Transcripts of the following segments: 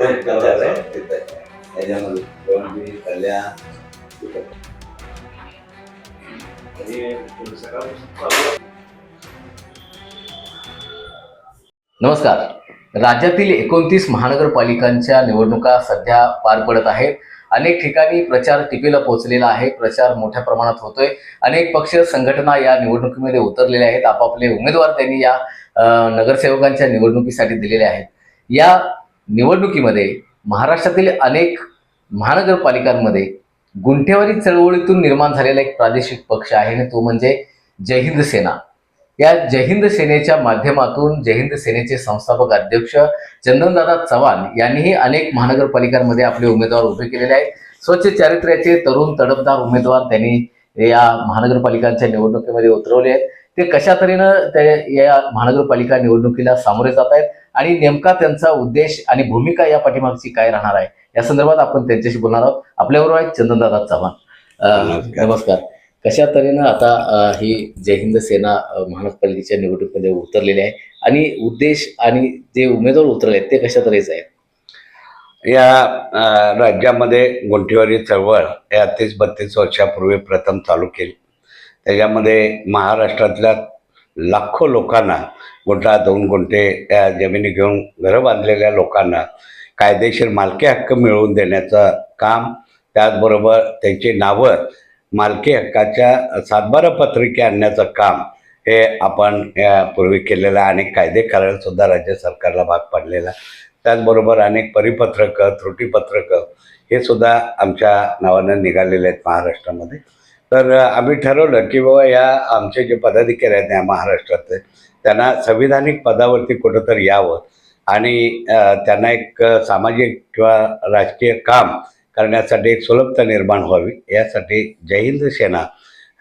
त्याच्यामध्ये नमस्कार राज्यातील एकोणतीस महानगरपालिकांच्या निवडणुका सध्या पार पडत आहेत. अनेक ठिकाणी प्रचार टिपेला पोहोचलेला आहे. प्रचार मोठ्या प्रमाणात होतोय. अनेक पक्ष संघटना या निवडणुकीमध्ये उतरलेल्या आहेत. आपापले उमेदवार त्यांनी या नगरसेवकांच्या निवडणुकीसाठी दिलेले आहेत. या निवडणुकीमध्ये महाराष्ट्रातील अनेक महानगरपालिकांमध्ये गुंठेवारी चळवळीतून निर्माण झालेला एक प्रादेशिक पक्ष आहे आणि तो म्हणजे जय हिंद सेना. या जय हिंद सेनेच्या माध्यमातून जहिंद सेनेचे संस्थापक अध्यक्ष चंदनदादा चव्हाण यांनीही अनेक महानगरपालिकांमध्ये आपले उमेदवार उभे केलेले आहेत. स्वच्छ चारित्र्याचे तरुण तडफदार उमेदवार त्यांनी या महानगरपालिकांच्या निवडणुकीमध्ये उतरवले आहेत. ते कशा तऱ्हेनं ते या महानगरपालिका निवडणुकीला सामोरे जात आहेत आणि नेमका त्यांचा उद्देश आणि भूमिका या पाठीमागची काय राहणार आहे? या संदर्भात आपण त्यांच्याशी बोलणार आहोत. आपल्याबरोबर आहेत चंदनदादा चव्हाण. नमस्कार. कशा तऱ्हेनं आता ही जय हिंद सेना महानगरपालिकेच्या निवडणुकीमध्ये उतरलेली आहे? आणि उद्देश आणि जे उमेदवार उतरले आहेत ते कशा तऱ्हेचे आहेत? या राज्यामध्ये गुंठेवारी चळवळ या तीस बत्तीस वर्षापूर्वी प्रथम चालू केली. त्याच्यामध्ये महाराष्ट्रातल्या लाखो लोकांना गुंठा दोन गुंठे त्या जमिनी घेऊन घरं बांधलेल्या लोकांना कायदेशीर मालकी हक्क मिळवून देण्याचं काम त्याचबरोबर त्यांची नावं मालकी हक्काच्या सातबारा पत्रिके आणण्याचं काम हे आपण यापूर्वी केलेलं आहे. अनेक कायदे करायलासुद्धा राज्य सरकारला भाग पडलेला त्याचबरोबर अनेक परिपत्रकं त्रुटीपत्रकं हे सुद्धा आमच्या नावानं निघालेले आहेत महाराष्ट्रामध्ये तर आम्ही ठरवलं की बाबा या आमचे जे पदाधिकारी आहेत या महाराष्ट्रातले त्यांना संविधानिक पदावरती कुठंतरी यावं आणि त्यांना एक सामाजिक किंवा राजकीय काम करण्यासाठी एक सुलभता निर्माण व्हावी. यासाठी जय हिंद सेना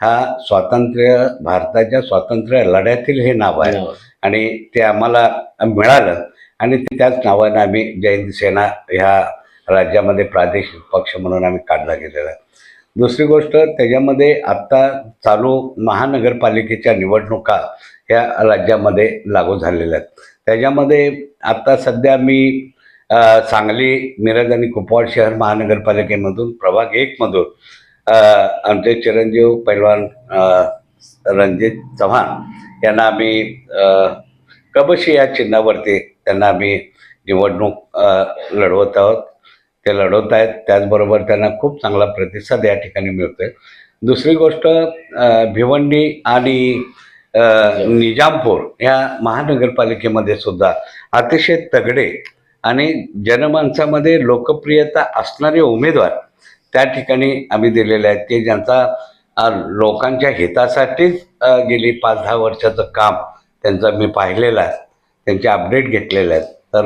हा स्वातंत्र्य भारताच्या स्वातंत्र्य लढ्यातील हे नाव आहे. आणि ते आम्हाला मिळालं आणि त्याच नावानं आम्ही जय हिंद सेना ह्या राज्यामध्ये प्रादेशिक पक्ष म्हणून आम्ही काढला गेलेला आहे. दुसरी गोष्ट त्याच्यामध्ये आत्ता चालू महानगरपालिकेच्या निवडणुका ह्या राज्यामध्ये लागू झालेल्या आहेत. त्याच्यामध्ये आत्ता सध्या मी सांगली मिरज आणि कुपवाड शहर महानगरपालिकेमधून प्रभाग एकमधून आमचे चिरंजीव पैलवान रणजित चव्हाण यांना आम्ही कबशी या चिन्हावरती त्यांना आम्ही निवडणूक लढवत आहोत. ते लढवत आहेत त्याचबरोबर त्यांना खूप चांगला प्रतिसाद या ठिकाणी मिळतोय. दुसरी गोष्ट भिवंडी आणि निजामपूर या महानगरपालिकेमध्ये सुद्धा अतिशय तगडे आणि जनमानसामध्ये लोकप्रियता असणारे उमेदवार त्या ठिकाणी आम्ही दिलेले आहेत. की ज्यांचा लोकांच्या हितासाठीच गेली पाच दहा वर्षाचं काम त्यांचं मी पाहिलेलं आहे. त्यांचे अपडेट घेतलेले आहेत. तर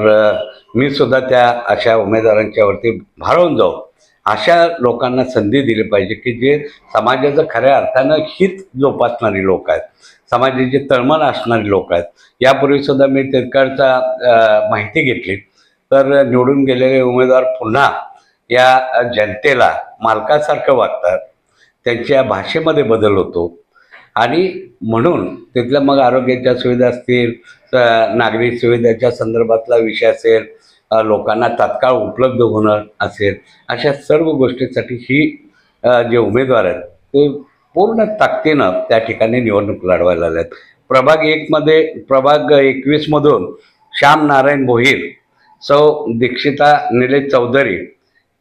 मी सुद्धा त्या अशा उमेदवारांच्यावरती भाळून जाऊ. अशा लोकांना संधी दिली पाहिजे की जे समाजाचं खऱ्या अर्थानं हित जोपासणारी लोक आहेत. समाजाची तळमळ असणारी लोक आहेत. यापूर्वी सुद्धा मी तिरकडचा माहिती घेतली. तर निवडून गेलेले उमेदवार पुन्हा या जनतेला मालकासारखं वागतात. त्यांच्या भाषेमध्ये बदल होतो. आणि म्हणून तिथल्या मग आरोग्याच्या सुविधा असतील नागरिक सुविधेच्या संदर्भातला विषय असेल लोकांना तात्काळ उपलब्ध होणं असेल अशा सर्व गोष्टीसाठी ही जे उमेदवार आहेत ते पूर्ण ताकदीनं त्या ठिकाणी निवडणूक लढवायला लागल्या आहेत प्रभाग एकमध्ये प्रभाग एकवीसमधून श्याम नारायण भोईर सौ दीक्षिता निलेश चौधरी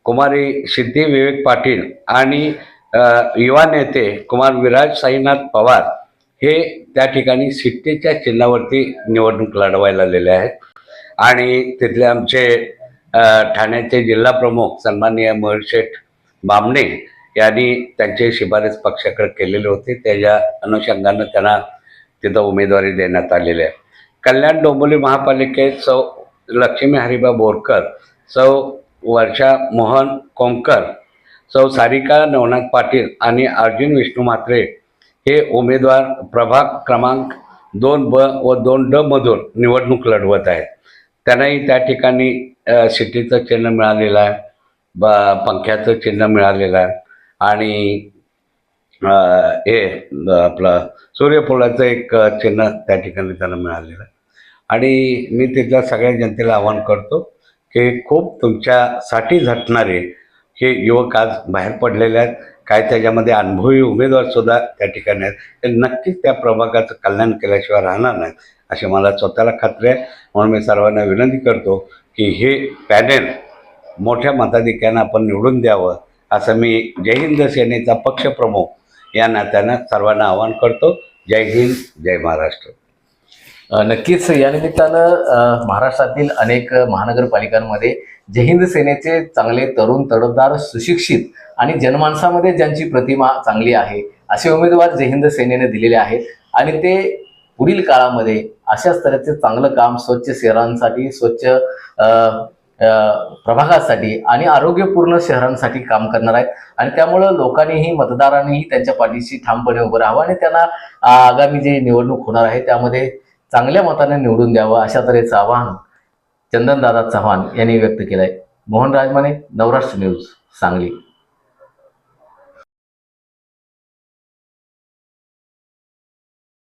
कुमारी सिद्धी विवेक पाटील आणि युवा नेते कुमार विराज साईनाथ पवार हे त्या ठिकाणी सिट्टीच्या चिन्हावरती निवडणूक लढवायला आलेले आहेत. आणि तिथले आमचे ठाण्याचे जिल्हा प्रमुख सन्माननीय मयूरशेठ बामणे यांनी त्यांचे शिफारस पक्षाकडे केलेले होते. त्याच्या अनुषंगानं त्यांना तिथं उमेदवारी देण्यात आलेली आहे. कल्याण डोंबिवली महापालिकेत सौ लक्ष्मी हरिबा बोरकर सौ वर्षा मोहन कोंकर सौ सारिका नवनाथ पाटील आणि अर्जुन विष्णू म्हात्रे हे उमेदवार प्रभाग क्रमांक दोन ब व दोन ड मधून निवडणूक लढवत आहेत. त्यांनाही त्या ठिकाणी सिटीचं चिन्ह मिळालेलं आहे ब पंख्याचं चिन्ह मिळालेलं आहे आणि हे आपलं सूर्यफुलाचं एक चिन्ह त्या ठिकाणी त्यांना मिळालेलं आहे. आणि मी तिथल्या सगळ्या जनतेला आवाहन करतो की खूप तुमच्यासाठी झटणारे हे युवक आज बाहेर पडलेले आहेत. काय त्याच्यामध्ये अनुभवी उमेदवार सुद्धा त्या ठिकाणी आहेत. ते नक्कीच त्या प्रभागाचं कल्याण केल्याशिवाय राहणार नाहीत अशी मला स्वतःला खात्री आहे. म्हणून मी सर्वांना विनंती करतो की हे पॅनेल मोठ्या मताधिक्यानं आपण निवडून द्यावं असं मी जय हिंद सेनेचा पक्षप्रमुख या नात्यानं सर्वांना आवाहन करतो. जय हिंद जय महाराष्ट्र. नक्कीच. या निमित्तानं महाराष्ट्रातील अनेक महानगरपालिकांमध्ये जय हिंद सेनेचे चांगले तरुण तडफदार सुशिक्षित आणि जनमानसामध्ये ज्यांची प्रतिमा चांगली आहे असे उमेदवार जय हिंद सेनेने दिलेले आहेत. आणि ते पुढील काळामध्ये अशाच तऱ्हेचे चांगलं काम स्वच्छ शहरांसाठी स्वच्छ प्रभागासाठी आणि आरोग्यपूर्ण शहरांसाठी काम करणार आहेत. आणि त्यामुळं लोकांनीही मतदारांनीही त्यांच्या पाठीशी ठामपणे उभं राहावं आणि त्यांना आगामी जी निवडणूक होणार आहे त्यामध्ये चांगल्या मताने निवडून द्यावं अशा तऱ्हेचं आवाहन चंदनदादा चव्हाण यांनी व्यक्त केलं आहे मोहन राजमाने नवराष्ट्र न्यूज सांगली.